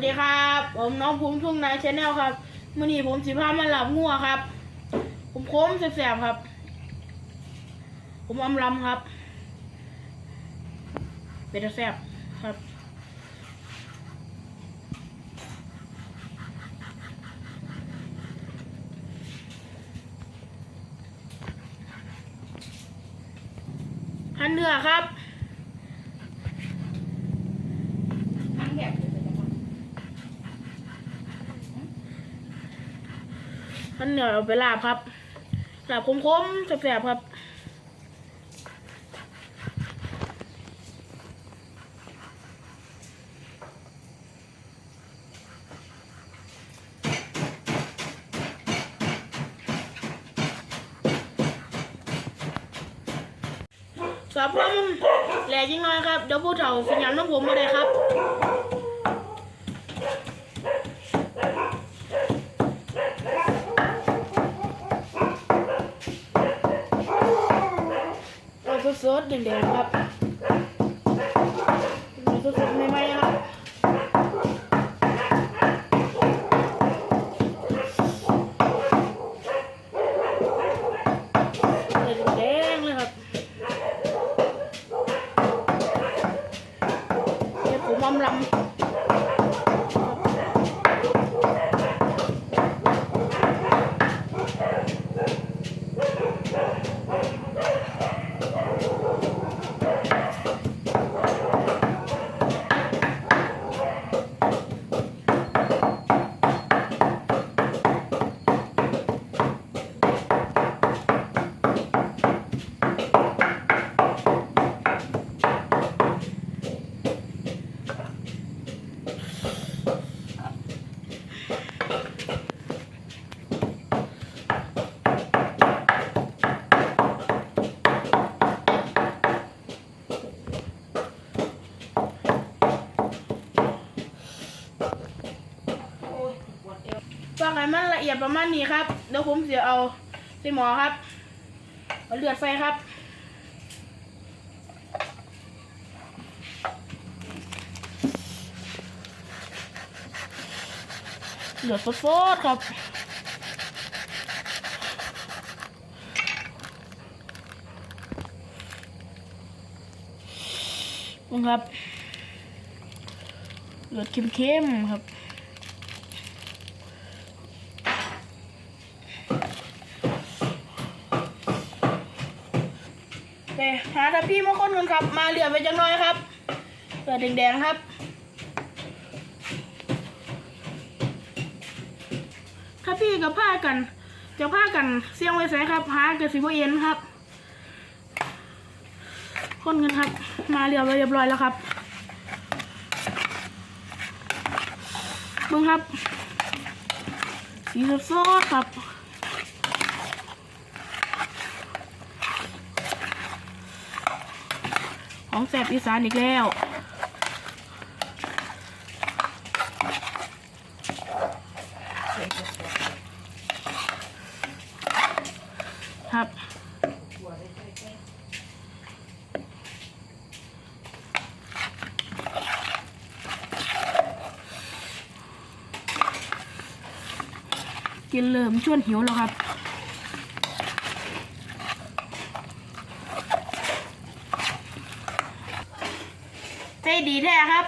สวัสดีครับ ผมน้องภูมิทุ่งนาชาแนลครับมื่อนี้ผมสิพามาหลับงัวครับ ผมโค้มแสบๆครับ ผมอำลำครับ เป็นแสบครับหั่นเนื้อครับ หั่นเนื้อเอาไปลาบครับลาบคมๆแสบๆครับสอบพ่มแหลกยังน้อยครับ เดี๋ยวผู้เฒ่าสัญญาณน้องผมมาเลยครับ เอาส ดแดงๆครับเอาสดๆใหม่ๆครับ แดงๆเลยครับ เดี๋ยวผมอำลำฟังให้มันละเอียด ประมาณนี้ครับเดี๋ยวผมจะเอาใส่หมอครับเอาเลือดใส่ครับเหลือดฟดๆครับนี่ครับเหลือดเข้มๆครับ โอเคหาทัพพี่มาคนกันครับ มาเหลือไปจังน้อยครับเหลือแดงๆครับ ถ้าพี่กับผ้ากัน จะผ้ากันเสี่ยงไว้ใส่ครับหาเกิดสิบเอ็นครับ คนกันครับ มาเรียบร้อยเรียบร้อยแล้วครับมึงครับ สีสดๆครับ ของแสบอีสานอีกแล้ว ครับกินเริ่มชวนหิวแล้วครับ ดีแท้ครับ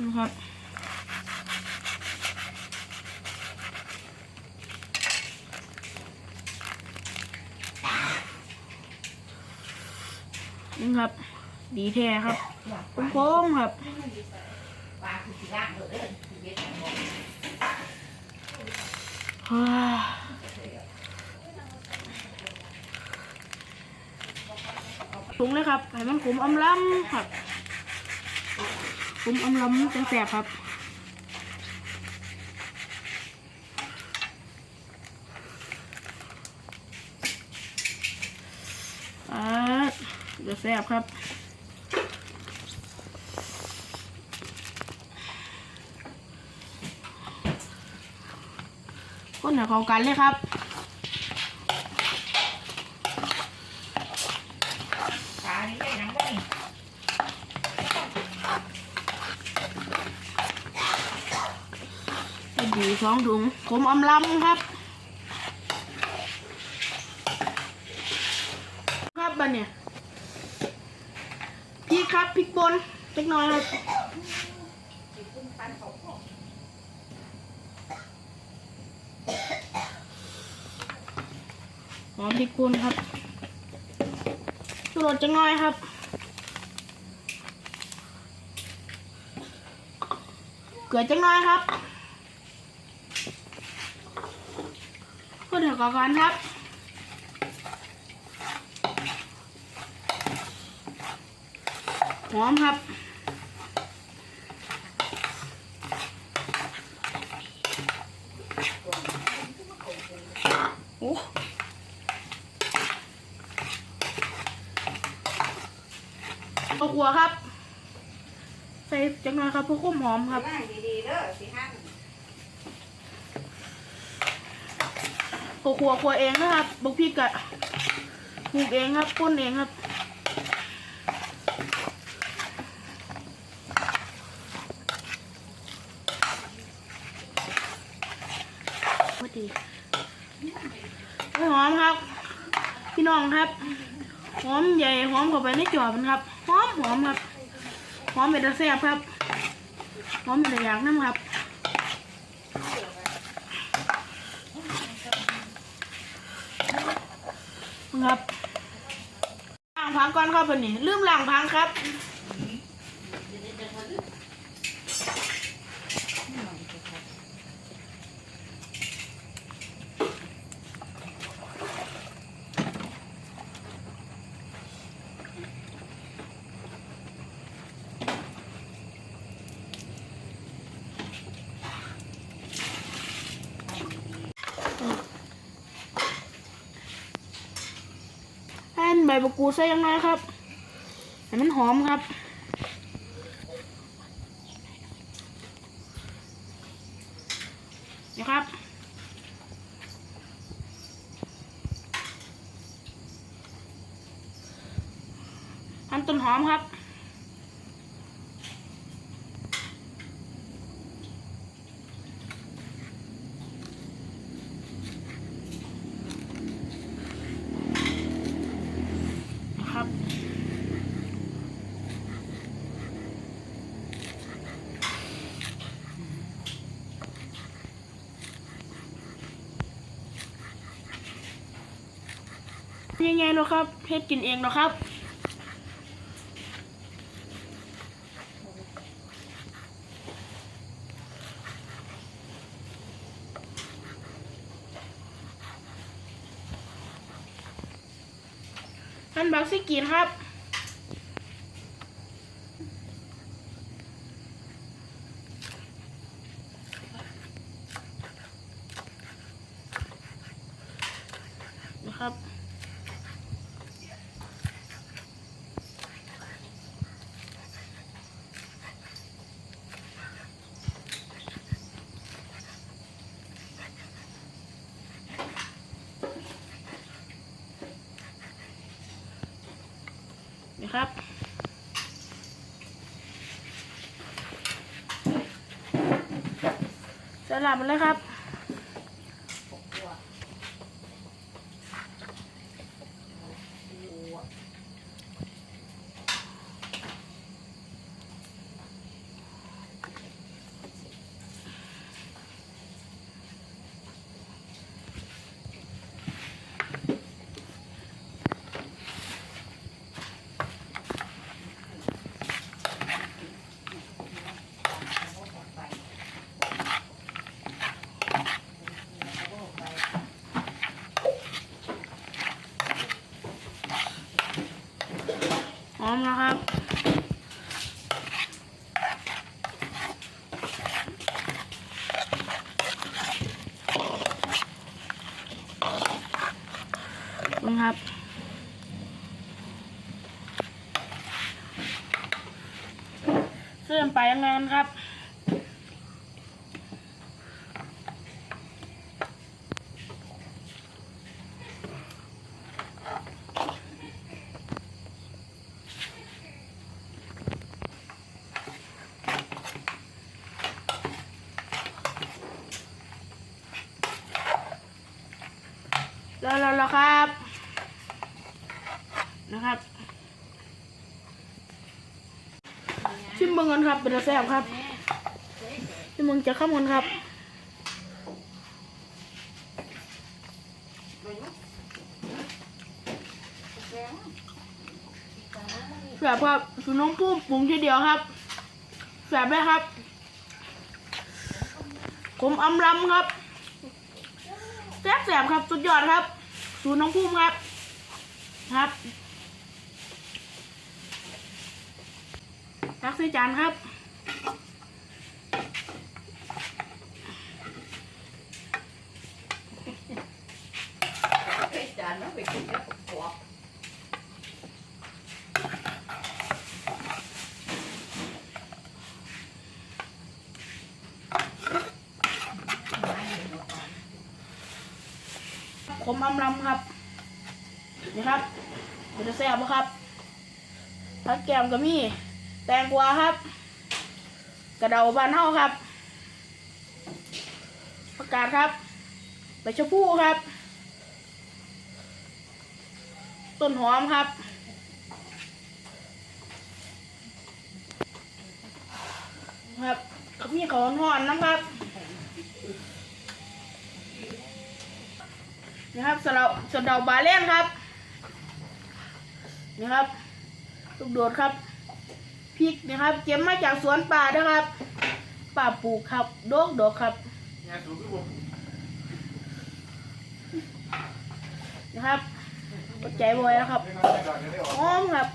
นะครับนี่ครับ ดีแท้ครับโค้งครับฮ่า งเลยครับให้มันขมอำล้ำครับขมอำล้ำจังแสบครับอาเดี๋ยวแสบครับคนหนือของกันเลยครับ ดีสองถุงผมอำลำครับ ครับบันเนี่ยพริกครับพริกป่นเล็กน้อยครับหอมพริกป่นครับชูรสจังน้อยครับเกลือจังน้อยครับ เพื่อเถอะก่อนครับหอมครับโอ้เอาขัวครับ ใส่จังหน่อยครับเพื่อความหอมครับ ดีๆเด้อสิฮั่น ขัวขัวขัวเองนะครับบุกพริกะปลูกเองครับป้นเองครับพอดีหอมครับ พี่น้องครับ หอมใหญ่หอมเข้าไปในจอมันครับ หอมหอมครับ หอมเป็นตะแซ่บครับ หอมเป็นตะยากน้ำครับ ครับล้างพังก่อนครับวันนี้ลืมล้างพังครับ แอนใบมะกรู ดใส่ยังไงครับให้มันหอมครับนะครับทำต้นหอมครับ ยังไงเนาะครับเฮ็ดกินเองเนาะครับท่านบักซิกินครับ นะครับ ลับมันเลยครับ หอมนะครับ คุณครับเสื่อมไปยังไงครับ ค แล้วแล้วแล้วครับ นะครับ ชิมเมืองกันครับเป็นแซ่บครับชิมเมืองจะข้ามกันครับแสบครับสูน้องปุ้มปรุงทีเดียวครับแสบไหมครับ ผมอำลำครับแสบแสบครับ สุดยอดครับ สูน้องปุ้มครับ ครับตัก ใส่จานครับ จานมันไปกินกับกรอบผมอำลำครับนี่ครับเป็นตาแซ่บบ่ครับผักแกมก็มี แตงกวาครับ กระเดาบานเฮาครับผักกาดครับใบชะพูครับ ต้นหอมครับครับก็มีขอนหอนน้ำครับนะครับสะเดสะดาบาเล่นครับนี่ครับลูกโดดครับ ริกนะครับ เก็บมาจากสวนป่านะครับ ป่าปลูกครับโดกดกครับนะครับกดใจบอยนะครับหอมครับ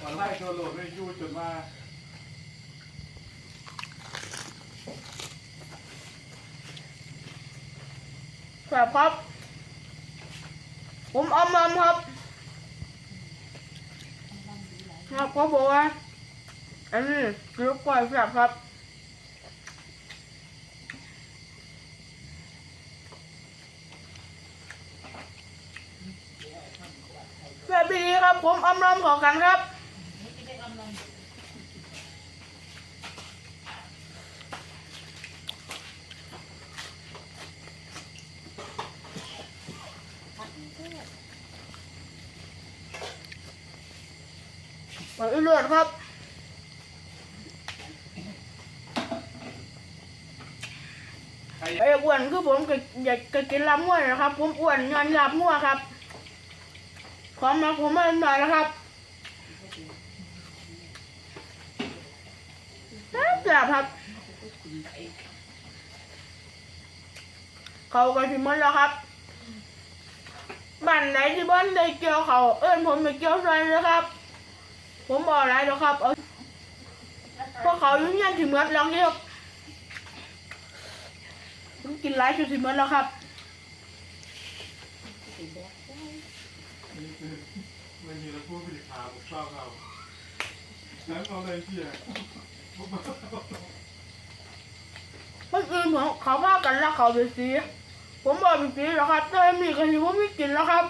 ตอนไล่ตัวโหลดไม่ยู่จนมาครับครับ ผมอมอมครับ ครับก็บอกว่าอันนี้ลูกกล้วยแซ่บครับแบบดีครับผมอมรอมขอกันครับ หอเลือดครับไอ้อ้วนคือผมก็อยากะกินลาบมั่วนะครับ ผมอ้วนงานลาบมั่วครับความมาผมมาหน่อยนะครับแซ่บครับ เขากันที่มันแล้วครับบ้านไหนที่บ้านได้เกี่ยวเขาเอิ้นผมไปเกี่ยวซอยนะครับ ผมบอกอะไรแล้วครับเอาพวกเขายุ่งยันถึงเมื่อแล้วเนี่ยครับผมกินหลายจุดถึงเมื่อแล้วครับไม่มีแล้วพูดไปดิขาผมชอบเขาแล้วเอาอะไรที่อะเมื่อคืนผมเขาพากันแล้วเขาไปซีผมบอกไปซีแล้วครับแต่มีกันที่ผมไม่กินแล้วครับ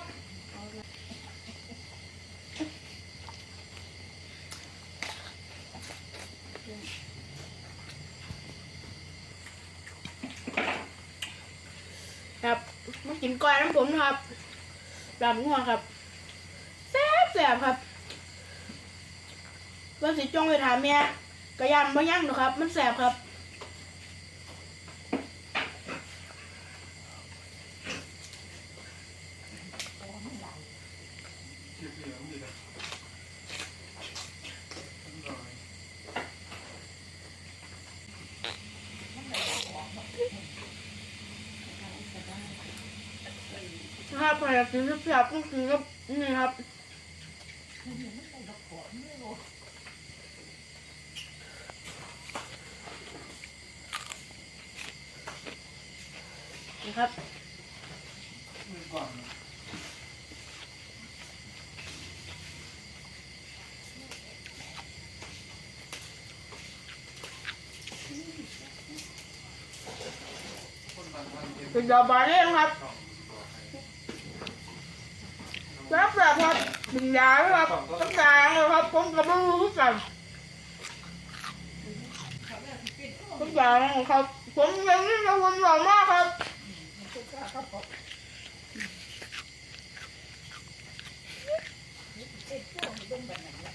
ครับมา กินก้อยน้ำผมนะครับลำงัวครับแซ่บแซ่บครับว่าสิจ้องไปถามเมียกระยำบ่ยั่งหรอครับ มันแซ่บครับ เกี่ยวเกี่ยวนี่นะ นะครับพออยากกินแซ่บๆต้องกินกับนี่ครับนะครับเป็นดอกบานเล่ครับแซ่บแบบ ครับดึงยาครับต้องกาครับผมกับไม่รู้ทุกอย่างทุกอย่างเลยครับ ผมยังนี่นะผมหล่อมากครับเขาบอกเอ็ดพวกมันต้องแบบนั้นแหละ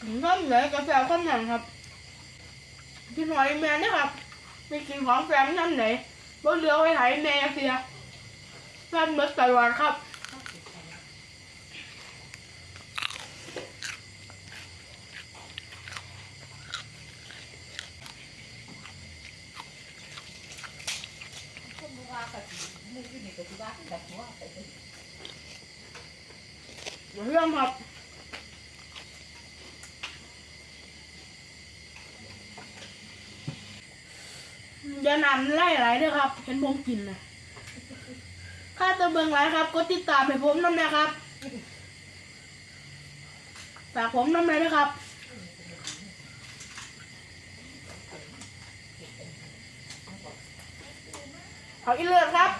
ผมชอบเหนือกาแฟข้าวหนังครับ พี่หน่อยแม่นี่ครับไปกินของแฟมนั่นไหนบ่เหลือไว้ไหนแม่เสียแฟนเบิดตลอดครับครับมึงอยู่นี่ก็คือว่าแบบว่าไปเลยเรื่องครับ อย่านำไล่ไหลด้วยครับ เห็นผมกินนะข้าตัวเบิงไหลครับกดติดตามให้ผมน้ำนะครับฝากผมน้ำเลยนะครับเอาอีเลือดครับ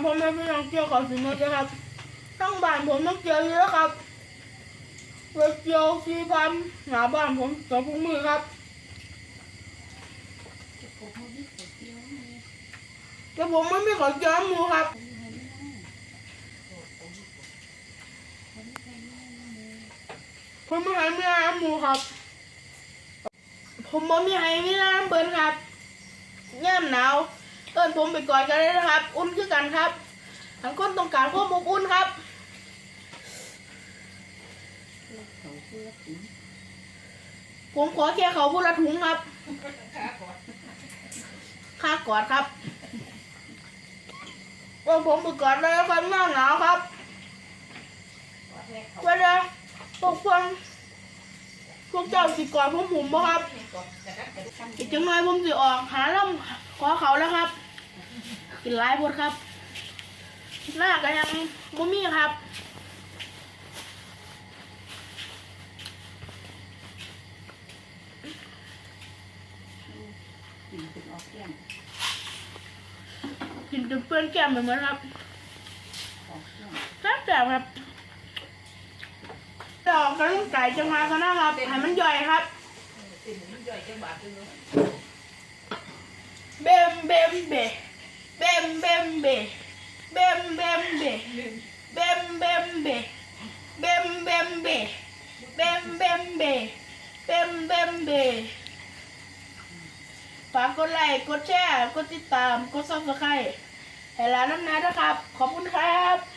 ถ้ามาผมไม่พี่น้องเกี่ยวกับสินค้าครับตั้งบ้านผมต้องเกี่ยวเยอะครับเวลเกี่ยวสี่พันหาบ้านผมสองพุงมือครับผมไงแต่ผมไม่มีขอเกี่ยวหมูครับผมไม่ให้ไม่น้ำหมูครับ ผมบ่มีให้ไม่น้ำเบิ้นครับย่ามหนาว เอินผมไปก่อนกันเลยนะครับ อุ่นคือกันครับทั้งคนต้องการความอบอุ่นครับผมขอแค่เขาพูดละถุงครับขาก่อนค่ากอดครับว่าผมไปกอดเลยครับหน้าหนาวครับก่อนแรกเขาเวลาพวกพวกพวกเจ้าสิกอดผมผมบ่ครับอีกจังหน่อยผมสิออกหาล่ำขอเขาแล้วครับ กินหลายพดครับหน้าก็ยังบ่มีครับกินถึงออกแก้มกินจนเปื้อนแก้มไปหมดครับออกแก้มแซ่บแซ่บครับจะออกกำลังกายจังหวะกันนะครับให้มันย่อยครับติ่มมันย่อยจังหวะจังเลยเบมเบมเบ เบมเบมเบเบมเบมเบเบมเบมเบเบมเบมเบเบมเบมเบเบมเบมเบฝากกดไลค์กดแชร์กดติดตามกดซับสไครต์ให้ร้านน้ำนาด้วยครับ ขอบคุณครับ